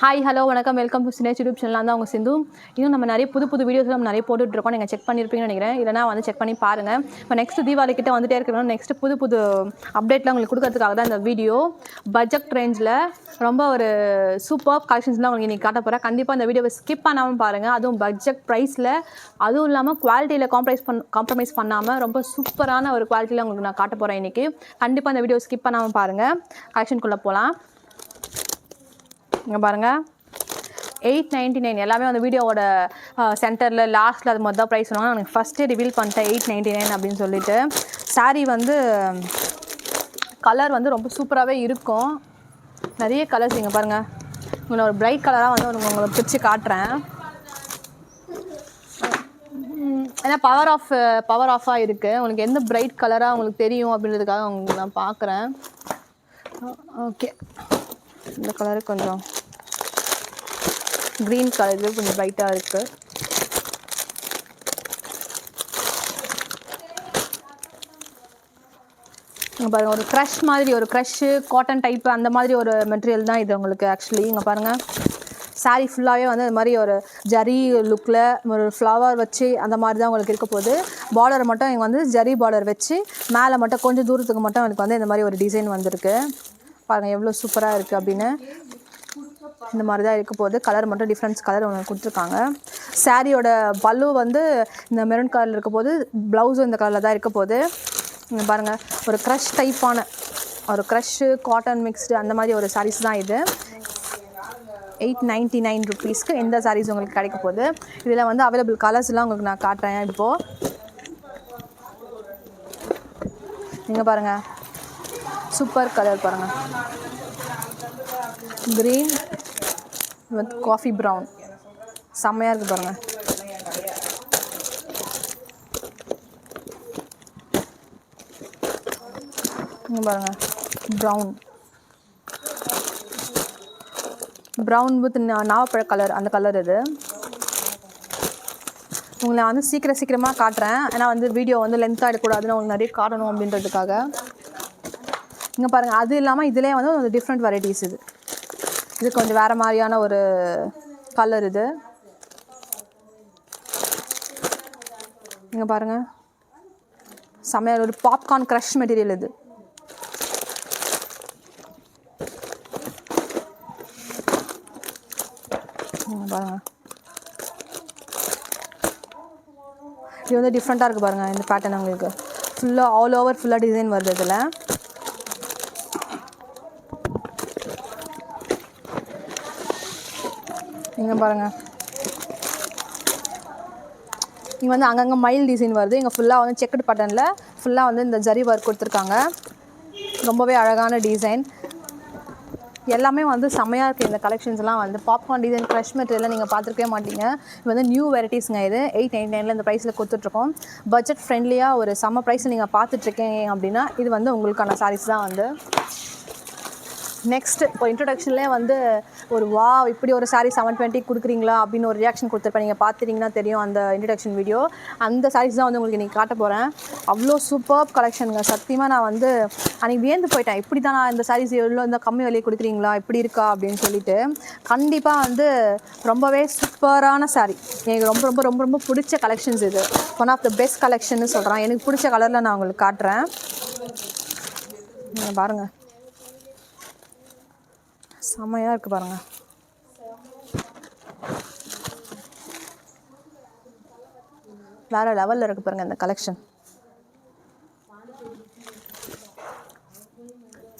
Hi hello வணக்கம். Welcome to சினேஜ் YouTube சேனலாக தான் அவங்க சிந்து. இன்னும் நம்ம நிறைய புது புது வீடியோஸ் நம்ம நிறைய போட்டுட்ருக்கோம். நீங்கள் செக் பண்ணியிருப்பீங்கன்னு நினைக்கிறேன். இல்லைனா வந்து செக் பண்ணி பாருங்கள் இப்போ நெக்ஸ்ட் தீபாவளி கிட்ட வந்துட்டே இருக்கிறோம் நெக்ஸ்ட் புது புது அப்டேட்லாம் உங்களுக்கு கொடுக்கறதுக்காக தான் இந்த வீடியோ பட்ஜெட் ரேஞ்சில் ரொம்ப ஒரு சூப்பர் கலெக்ஷன்ஸ்லாம் உங்களுக்கு இன்றைக்கி காட்ட போகிறேன் கண்டிப்பாக இந்த வீடியோவை ஸ்கிப் பண்ணாமல் பாருங்கள் அதுவும் பட்ஜெட் ப்ரைஸில் அதுவும் இல்லாமல் குவாலிட்டியில் காம்ப்ரைஸ் பண் காம்ப்ரமைஸ் பண்ணாமல் ரொம்ப சூப்பரான ஒரு குவாலிட்டியில் உங்களுக்கு நான் காட்ட போகிறேன் இன்றைக்கி கண்டிப்பாக இந்த வீடியோ ஸ்கிப் பண்ணாமல் பாருங்கள் கலெக்ஷனுக்குள்ளே போகலாம் இங்கே பாருங்கள் எயிட் நைன்ட்டி நைன் எல்லாமே வந்து வீடியோவோட சென்டரில் லாஸ்ட்டில் அது மொதல் ப்ரைஸ் சொன்னாங்க நான் ஃபஸ்ட்டு ரிவீல் பண்ணிட்டேன் எயிட் நைன்ட்டி நைன் அப்படின்னு சொல்லிட்டு. ஸாரீ வந்து கலர் வந்து ரொம்ப சூப்பராகவே இருக்கும். நிறைய கலர்ஸ் இங்கே பாருங்கள் உங்களை ஒரு பிரைட் கலராக வந்து உங்களுக்கு உங்களை பிரித்து காட்டுறேன். ஏன்னா பவர் ஆஃப் பவர் ஆஃபாக இருக்குது உங்களுக்கு எந்த பிரைட் கலராக உங்களுக்கு தெரியும் அப்படின்றதுக்காக உங்களுக்கு நான் பார்க்குறேன் ஓகே இந்த கலரு கொஞ்சம் க்ரீன் கலரில் கொஞ்சம் பிரைட்டாக இருக்குது இங்கே பாருங்கள் ஒரு க்ரஷ் மாதிரி ஒரு க்ரஷ்ஷு காட்டன் டைப்பு அந்த மாதிரி ஒரு மெட்டீரியல் தான் இது உங்களுக்கு ஆக்சுவலி இங்கே பாருங்கள் சாரீ ஃபுல்லாகவே வந்து அது மாதிரி ஒரு ஜரி லுக்கில் ஒரு ஃப்ளவர் வச்சு அந்த மாதிரி தான் உங்களுக்கு இருக்க போகுது. பார்டர் மட்டும் இங்கே வந்து ஜரி பார்டர் வச்சு மேலே மட்டும் கொஞ்சம் தூரத்துக்கு மட்டும் எனக்கு வந்து இந்த மாதிரி ஒரு டிசைன் வந்திருக்கு. பாருங்கள் எவ்வளோ சூப்பராக இருக்குது அப்படின்னு. இந்த மாதிரி தான் இருக்க போகுது. கலர் மட்டும் டிஃப்ரெண்ட்ஸ் கலர் ஒன்று கொடுத்துருக்காங்க. சாரியோட பல்லு வந்து இந்த மெரூன் கலரில் இருக்க போது ப்ளவுஸும் இந்த கலரில் தான் இருக்க போகுது. இங்கே பாருங்கள் ஒரு க்ரஷ் டைப்பான ஒரு க்ரஷ்ஷு காட்டன் மிக்ஸ்டு அந்த மாதிரி ஒரு சாரீஸ் தான் இது. எயிட் நைன்ட்டி நைன் ருபீஸ்க்கு எந்த சாரீஸ் உங்களுக்கு கிடைக்க போகுது. இதில் வந்து அவைலபிள் கலர்ஸ்லாம் உங்களுக்கு நான் காட்டுறேன் இப்போது நீங்கள் பாருங்கள் சூப்பர் கலர் பாருங்கள் க்ரீன் வித் காஃபி ப்ரௌன். செம்மையாக இருக்குது பாருங்கள் இங்கே பாருங்கள் ப்ரௌன். ப்ரௌன் வித் நாவப்பழ கலர் அந்த கலர் இது. உங்களை வந்து சீக்கிரம் சீக்கிரமாக காட்டுறேன். ஏன்னா வந்து வீடியோ வந்து லென்த்தாக எடுக்கக்கூடாதுன்னு உங்களுக்கு நிறைய காட்டணும் அப்படின்றதுக்காக. இங்கே பாருங்கள் அது இல்லாமல் இதிலே வந்து ஒரு டிஃப்ரெண்ட் வெரைட்டிஸ் இது. இது கொஞ்சம் வேறு மாதிரியான ஒரு கலர் இது. இங்கே பாருங்கள் செம்மையாக ஒரு பாப்கார்ன் க்ரஷ் மெட்டீரியல் இது. பாருங்கள் பாருங்க. இது வந்து டிஃப்ரெண்ட்டாக இருக்குது பாருங்கள் இந்த பேட்டர்ன் உங்களுக்கு. ஃபுல்லாக ஆல் ஓவர் ஃபுல்லாக டிசைன் வருது இதில். இங்கே பாருங்கள் இங்கே வந்து அங்கங்கே மயில் டிசைன் வருது. இங்கே ஃபுல்லாக வந்து செக்குடு பட்டனில் ஃபுல்லாக வந்து இந்த ஜரி ஒர்க் கொடுத்துருக்காங்க. ரொம்பவே அழகான டிசைன் எல்லாமே வந்து செம்மையாக இருக்குது இந்த கலெக்ஷன்ஸ்லாம் வந்து. பாப்கார்ன் டிசைன் ஃப்ரெஷ் மெட்டீரியல் நீங்கள் பார்த்துருக்கவே மாட்டீங்க. இது வந்து நியூ வெரைட்டிஸ்ங்க இது. எயிட் நைன் நைனில் இந்த ப்ரைஸில் கொடுத்துட்ருக்கோம். பட்ஜெட் ஃப்ரெண்ட்லியாக ஒரு செம்ம ப்ரைஸில் நீங்கள் பார்த்துட்ருக்கீங்க அப்படின்னா இது வந்து உங்களுக்கான சாரீஸ் தான் வந்து. நெக்ஸ்ட் இப்போ இன்ட்ரடக்ஷன்லேயே வந்து ஒரு வா இப்படி ஒரு சாரீ செவன் டுவெண்ட்டி கொடுக்குறீங்களா? அப்படின்னு ஒரு ரியாக்ஷன் கொடுத்துருப்பேன். நீங்கள் பார்த்துட்டீங்கன்னா தெரியும் அந்த இன்ட்ரடக்ஷன் வீடியோ அந்த சாரீஸ் தான் வந்து உங்களுக்கு இன்றைக்கி காட்ட போகிறேன் அவ்வளோ சூப்பர் கலெக்ஷனுங்க சத்தியமாக நான் வந்து அன்றைக்கி வியந்து போயிட்டேன். இப்படி தான் நான் இந்த சாரீஸ் எவ்வளோ இந்த கம்மி விலையை கொடுக்குறீங்களா? இப்படி இருக்கா? அப்படின்னு சொல்லிட்டு கண்டிப்பாக வந்து ரொம்பவே சூப்பரான சாரீ எனக்கு ரொம்ப ரொம்ப ரொம்ப ரொம்ப பிடிச்ச கலெக்ஷன்ஸ் இது. ஒன் ஆஃப் த பெஸ்ட் கலெக்ஷன்னு சொல்கிறேன் எனக்கு பிடிச்ச கலரில் நான் உங்களுக்கு காட்டுறேன். பாருங்கள் செம்மையாக இருக்குது பாருங்கள் வேறு லெவலில் இருக்குது பாருங்கள் இந்த கலெக்ஷன்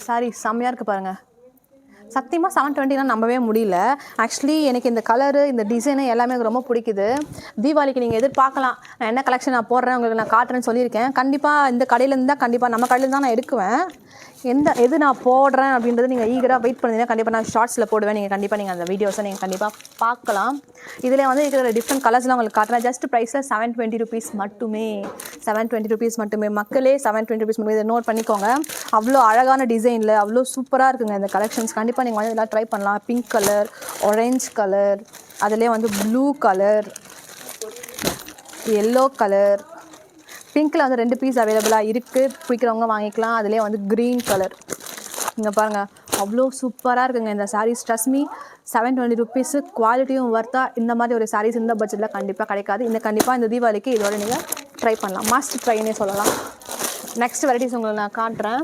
சாரி செம்மையாக இருக்குது பாருங்கள் சத்தியமாக செவன் டுவெண்ட்டிலாம் நம்பவே முடியல. ஆக்சுவலி எனக்கு இந்த கலரு இந்த டிசைனு எல்லாமே எனக்கு ரொம்ப பிடிக்குது. தீபாவளிக்கு நீங்கள் எதிர்பார்க்கலாம். நான் என்ன கலெக்ஷன் நான் போடுறேன் உங்களுக்கு நான் காட்டுறேன்னு சொல்லியிருக்கேன். கண்டிப்பாக இந்த கடையிலேருந்து தான் கண்டிப்பாக நம்ம கடையிலேருந்து தான் நான் எடுக்குவேன். எந்த எது நான் போடுறேன் அப்படின்றது நீங்கள் ஈகராக வெயிட் பண்ணீங்கன்னா கண்டிப்பாக நான் ஷார்ட்ஸில் போடுவேன். நீங்கள் கண்டிப்பாக நீங்கள் அந்த வீடியோஸை நீங்கள் கண்டிப்பாக பார்க்கலாம். இதில் வந்து இருக்கிற டிஃப்ரெண்ட் கலர்ஸ்லாம் உங்களுக்கு காட்டுறேன். ஜஸ்ட் ப்ரைஸில் செவன் டுவெண்ட்டி ருபீஸ் மட்டுமே. செவன் டுவெண்ட்டி ருபீஸ் மட்டுமே. மக்களே செவன் டுவெண்ட்டி ருபீஸ் மட்டுமே இதை நோட் பண்ணிக்கோங்க. அவ்வளோ அழகான டிசைனில் அவ்வளோ சூப்பராக இருக்குங்க இந்த கலெக்ஷன்ஸ் கண்டிப்பாக நீங்கள் வந்து இதெல்லாம் ட்ரை பண்ணலாம். பிங்க் கலர் ஆரஞ்ச் கலர் அதுலேயே வந்து ப்ளூ கலர் எல்லோ கலர் பிங்க்கில் வந்து ரெண்டு பீஸ் அவைலபிளாக இருக்குது பிடிக்கிறவங்க வாங்கிக்கலாம். அதுலேயே வந்து க்ரீன் கலர் இங்கே பாருங்கள் அவ்வளோ சூப்பராக இருக்குங்க இந்த சாரீஸ் ட்ரஸ் மீ செவன் டுவெண்ட்டி ருபீஸு குவாலிட்டியும் ஒர்த்தா இந்த மாதிரி ஒரு சாரீஸ் இந்த பட்ஜெட்டில் கண்டிப்பாக கிடைக்காது. இந்த கண்டிப்பாக இந்த தீபாவளிக்கு இதோட நீங்கள் ட்ரை பண்ணலாம். மஸ்ட் ட்ரைனே சொல்லலாம். நெக்ஸ்ட் வெரைட்டிஸ் உங்களுக்கு நான் காட்டுறேன்.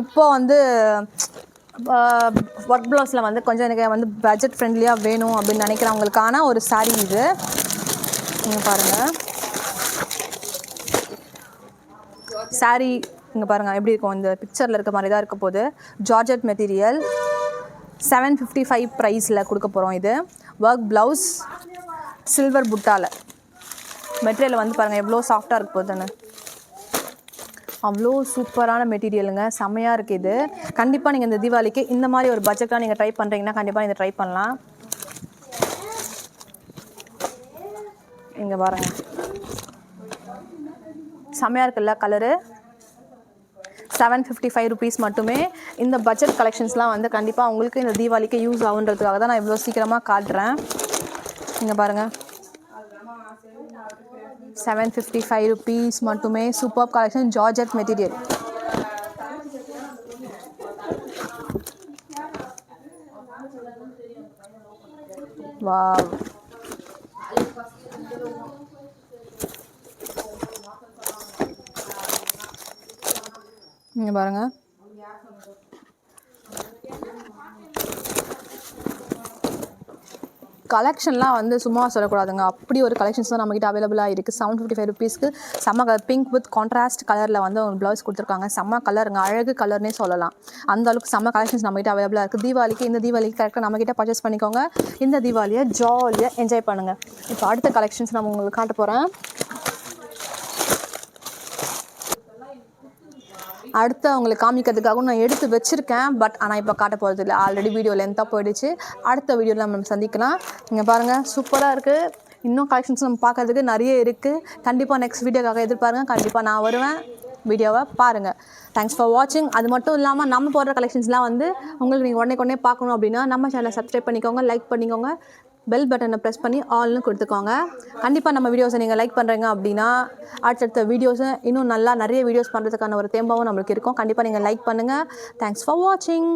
இப்போ வந்து ஒர்க் ப்ளவுஸில் வந்து கொஞ்சம் எனக்கு வந்து பட்ஜெட் ஃப்ரெண்ட்லியாக வேணும் அப்படின்னு நினைக்கிறவங்களுக்கான ஒரு saree இது. நீங்கள் பாருங்கள் saree இங்கே பாருங்கள் எப்படி இருக்கும்? இந்த பிக்சரில் இருக்க மாதிரி தான் இருக்க போகுது. Georgette material seven fifty five ப்ரைஸில் கொடுக்க போகிறோம் இது. ஒர்க் ப்ளவுஸ் சில்வர் புட்டாவில் மெட்டீரியல் வந்து பாருங்கள் எவ்வளோ சாஃப்டாக இருக்க போகுதுன்னு. அவ்வளோ சூப்பரான மெட்டீரியலுங்க. செம்மையாக இருக்குது இது. கண்டிப்பாக நீங்கள் இந்த தீபாவளிக்கு இந்த மாதிரி ஒரு பட்ஜெட்டாக நீங்கள் ட்ரை பண்ணுறீங்கன்னா கண்டிப்பாக இதை ட்ரை பண்ணலாம். இங்கே பாருங்க. செம்மையாக இருக்குல்ல colour seven fifty five rupees மட்டுமே. இந்த பட்ஜெட் கலெக்ஷன்ஸ்லாம் வந்து கண்டிப்பாக உங்களுக்கு இந்த தீபாவளிக்கு யூஸ் ஆகுன்றதுக்காக தான் நான் இவ்வளோ சீக்கிரமாக காட்டுறேன். இங்கே பாருங்கள் செவன் ஃபிஃப்டி ஃபைவ் ருபீஸ் மட்டுமே super collection georgette material wow இங்கே பாருங்கள் கலெக்ஷன்லாம் வந்து சும்மா சொல்லக்கூடாதுங்க. அப்படி ஒரு கலெக்ஷன்ஸ் தான் நம்மக்கிட்ட அவைலபிளாக இருக்குது செவன் ஃபிஃப்டி ஃபைவ் ருபீஸ்க்கு செம்ம கலர் பிங்க் வித் கான்ட்ராஸ்ட் கலரில் வந்து ஒரு ப்ளவுஸ் கொடுத்துருக்காங்க. செம்ம கலருங்க அழகு கலர்னே சொல்லலாம். அந்த அளவுக்கு செம்ம கலெக்ஷன்ஸ் நம்மகிட்ட அவைலபிளாக இருக்குது தீபாவளிக்கு இந்த தீபாவளிக்கு கரெக்டாக நம்மகிட்ட பர்ச்சேஸ் பண்ணிக்கோங்க. இந்த தீபாவளியை ஜாலியாக என்ஜாய் பண்ணுங்கள் இப்போ அடுத்த கலெக்ஷன்ஸ் நான் உங்களுக்கு காட்ட போகிறேன் அடுத்து அவங்களுக்கு காமிக்கிறதுக்காகவும் நான் எடுத்து வச்சுருக்கேன். பட் ஆனால் இப்போ காட்ட போகிறது இல்லை ஆல்ரெடி வீடியோ லென்த்தாக போயிடுச்சு. அடுத்த வீடியோவில் நம்ம சந்திக்கலாம். இங்கே பாருங்கள் சூப்பராக இருக்குது இன்னும் கலெக்ஷன்ஸ் நம்ம பார்க்கறதுக்கு நிறைய இருக்குது கண்டிப்பாக நெக்ஸ்ட் வீடியோக்காக எதிர்பாருங்க. கண்டிப்பாக நான் வருவேன். வீடியோவை பாருங்கள் தேங்க்ஸ் ஃபார் வாட்சிங் அது மட்டும் இல்லாமல் நம்ம போடுற கலெக்ஷன்ஸ்லாம் வந்து உங்களுக்கு நீங்கள் உடனே உடனே பார்க்கணும் அப்படின்னா நம்ம சேனலை சப்ஸ்கிரைப் பண்ணிக்கோங்க லைக் பண்ணிக்கோங்க. பெல் பட்டனை ப்ரெஸ் பண்ணி ஆல்னு கொடுத்துக்கோங்க. கண்டிப்பாக நம்ம வீடியோஸை நீங்கள் லைக் பண்ணுறீங்க அப்படின்னா அடுத்தடுத்த வீடியோஸை இன்னும் நல்லா நிறைய வீடியோஸ் பண்ணுறதுக்கான ஒரு தேம்பாவும் நம்மளுக்கு இருக்கும். கண்டிப்பாக நீங்கள் லைக் பண்ணுங்கள் தேங்க்ஸ் ஃபார் வாட்சிங்